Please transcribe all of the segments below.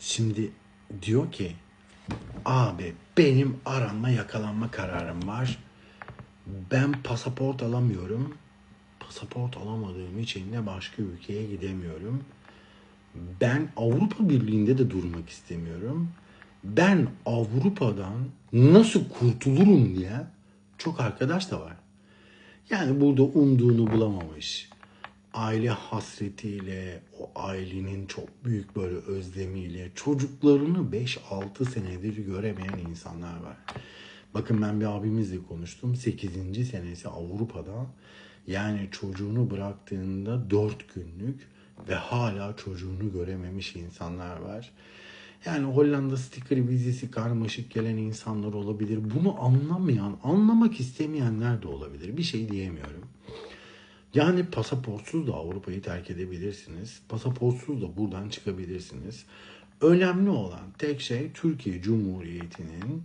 Şimdi diyor ki abi benim aranma yakalanma kararım var. Ben pasaport alamıyorum. Pasaport alamadığım için de başka ülkeye gidemiyorum. Ben Avrupa Birliği'nde de durmak istemiyorum. Ben Avrupa'dan nasıl kurtulurum diye çok arkadaş da var. Yani burada umduğunu bulamamış. Aile hasretiyle, o ailenin çok büyük böyle özlemiyle, çocuklarını 5-6 senedir göremeyen insanlar var. Bakın ben bir abimizle konuştum. 8. senesi Avrupa'da. Yani çocuğunu bıraktığında 4 günlük ve hala çocuğunu görememiş insanlar var. Yani Hollanda sticker vizesi karmaşık gelen insanlar olabilir. Bunu anlamayan, anlamak istemeyenler de olabilir. Bir şey diyemiyorum. Yani pasaportsuz da Avrupa'yı terk edebilirsiniz. Pasaportsuz da buradan çıkabilirsiniz. Önemli olan tek şey Türkiye Cumhuriyeti'nin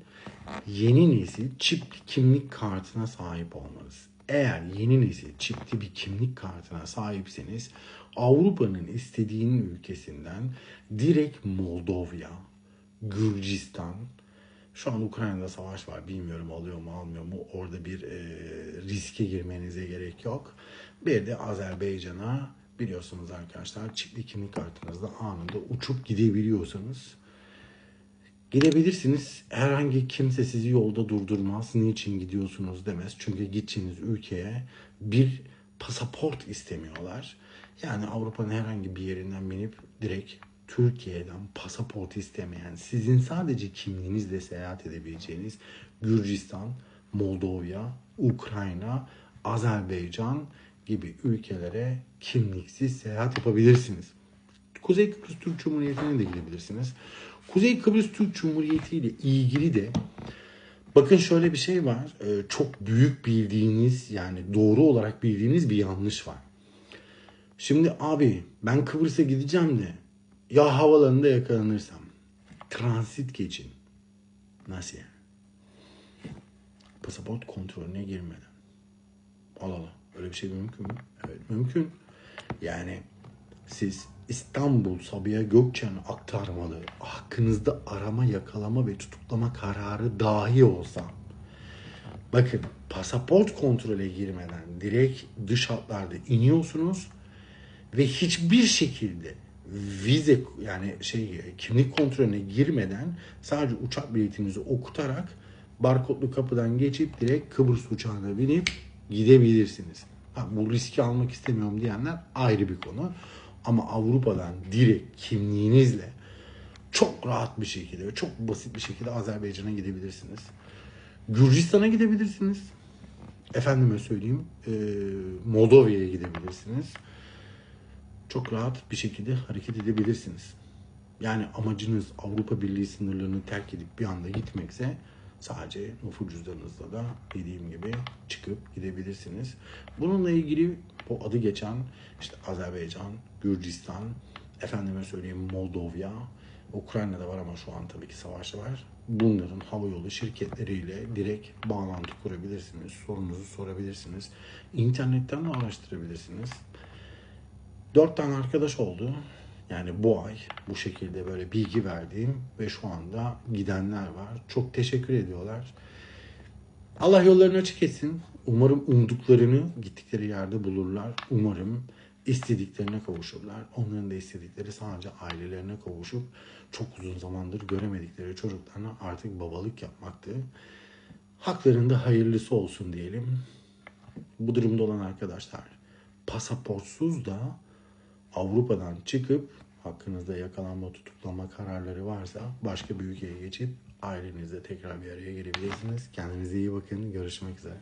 yeni nesil çipli kimlik kartına sahip olmanız. Eğer yeni nesil çipli bir kimlik kartına sahipseniz Avrupa'nın istediğinin ülkesinden direkt Moldova, Gürcistan, şu an Ukrayna'da savaş var. Bilmiyorum alıyor mu almıyor mu. Orada bir e, riske girmenize gerek yok. Bir de Azerbaycan'a biliyorsunuz arkadaşlar çipli kimlik kartınızla anında uçup gidebiliyorsanız gidebilirsiniz. Herhangi kimse sizi yolda durdurmaz. Niçin gidiyorsunuz demez. Çünkü gideceğiniz ülkeye bir pasaport istemiyorlar. Yani Avrupa'nın herhangi bir yerinden binip direkt Türkiye'den pasaport istemeyen, sizin sadece kimliğinizle seyahat edebileceğiniz Gürcistan, Moldova, Ukrayna, Azerbaycan gibi ülkelere kimliksiz seyahat yapabilirsiniz. Kuzey Kıbrıs Türk Cumhuriyeti'ne de gidebilirsiniz. Kuzey Kıbrıs Türk Cumhuriyeti ile ilgili de bakın şöyle bir şey var. Ee, Çok büyük bildiğiniz yani doğru olarak bildiğiniz bir yanlış var. Şimdi abi ben Kıbrıs'a gideceğim de ya havalarında yakalanırsam transit geçin. Nasıl yani? Pasaport kontrolüne girmeden. Allah Allah. Öyle bir şey mümkün mü? Evet mümkün. Yani siz İstanbul Sabiha Gökçen aktarmalı hakkınızda arama, yakalama ve tutuklama kararı dahi olsa bakın pasaport kontrole girmeden direkt dış hatlarda iniyorsunuz ve hiçbir şekilde vize yani şey kimlik kontrolüne girmeden sadece uçak biletinizi okutarak barkodlu kapıdan geçip direkt Kıbrıs uçağına binip gidebilirsiniz. Ha, bu riski almak istemiyorum diyenler ayrı bir konu. Ama Avrupa'dan direkt kimliğinizle çok rahat bir şekilde ve çok basit bir şekilde Azerbaycan'a gidebilirsiniz. Gürcistan'a gidebilirsiniz. Efendime söyleyeyim e, Moldova'ya gidebilirsiniz. Çok rahat bir şekilde hareket edebilirsiniz. Yani amacınız Avrupa Birliği sınırlarını terk edip bir anda gitmekse sadece nüfus cüzdanınızla da dediğim gibi çıkıp gidebilirsiniz. Bununla ilgili bu adı geçen işte Azerbaycan, Gürcistan, efendime söyleyeyim Moldova, Ukrayna'da var ama şu an tabii ki savaş var. Bunların havayolu şirketleriyle direkt bağlantı kurabilirsiniz. Sorunuzu sorabilirsiniz. İnternetten de araştırabilirsiniz. Dört tane arkadaş oldu. Yani bu ay bu şekilde böyle bilgi verdiğim ve şu anda gidenler var. Çok teşekkür ediyorlar. Allah yollarını açık etsin. Umarım umduklarını gittikleri yerde bulurlar. Umarım istediklerine kavuşurlar. Onların da istedikleri sadece ailelerine kavuşup çok uzun zamandır göremedikleri çocuklarına artık babalık yapmaktı. Haklarında hayırlısı olsun diyelim. Bu durumda olan arkadaşlar pasaportsuz da Avrupa'dan çıkıp hakkınızda yakalanma tutuklama kararları varsa başka bir ülkeye geçip ailenizle tekrar bir araya gelebilirsiniz. Kendinize iyi bakın. Görüşmek üzere.